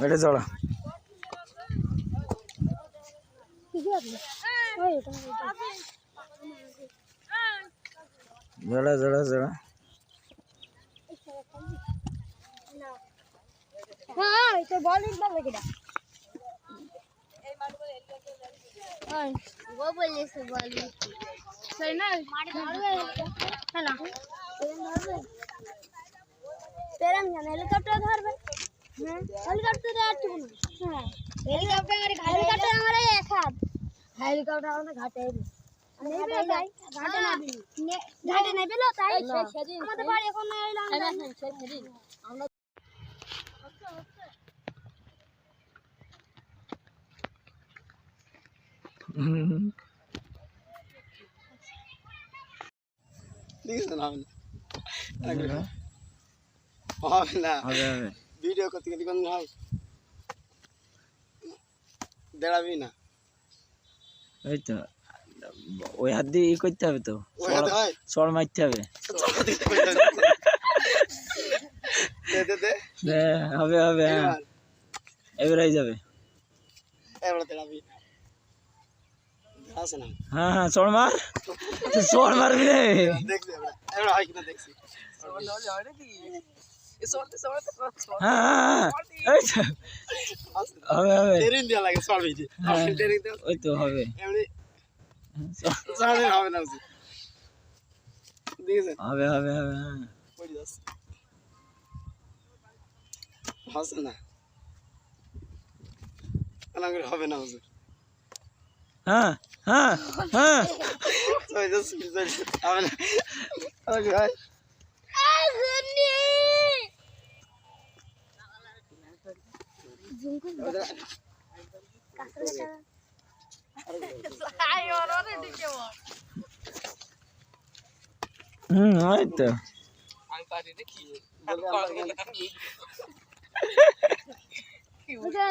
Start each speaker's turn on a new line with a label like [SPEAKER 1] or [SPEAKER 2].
[SPEAKER 1] बैठे जोड़ा। जड़ा जड़ा जड़ा।
[SPEAKER 2] तो हाँ। बॉल एकदम लगेगा वो बोले से बॉल सही ना है। ना तेरा हेलीकॉप्टर धरबे হেলিকপ্টার হ্যাঁ। হেলিকপ্টার না হ্যাঁ হেলিকপ্টার আমার এক হাত। হেলিকপ্টার আমাদের ঘাটে নেবে ঘাটে নেবে না তাই? আমাদের বাড়ি এখন এলাম আমরা
[SPEAKER 1] হুম।
[SPEAKER 3] দেখেছ না? হবে না হবে না।
[SPEAKER 1] হবে হবে।
[SPEAKER 3] ভিডিও করতে গেলে কোন হবে দাঁড়াবি না।
[SPEAKER 1] ওই তো ওই হাত দিয়ে ই করতে হবে তো।
[SPEAKER 3] হয়?
[SPEAKER 1] চড় মারতে হবে।
[SPEAKER 3] দে দে দে।
[SPEAKER 1] হ্যাঁ, হবে হবে হ্যাঁ।
[SPEAKER 3] এবার।
[SPEAKER 1] হয়ে যাবে।
[SPEAKER 3] এবার দাঁড়াবি আছে না।
[SPEAKER 1] হ্যাঁ হ্যাঁ চড় মার। চড় মারবি রে।
[SPEAKER 3] দেখছি
[SPEAKER 1] হবে
[SPEAKER 3] না
[SPEAKER 1] হবে হ্যাঁ।
[SPEAKER 3] হবে না হুজুর
[SPEAKER 1] হ্যাঁ হ্যাঁ হ্যাঁ। হুম ওই তো।
[SPEAKER 3] বলে আমরা-
[SPEAKER 2] বুঝে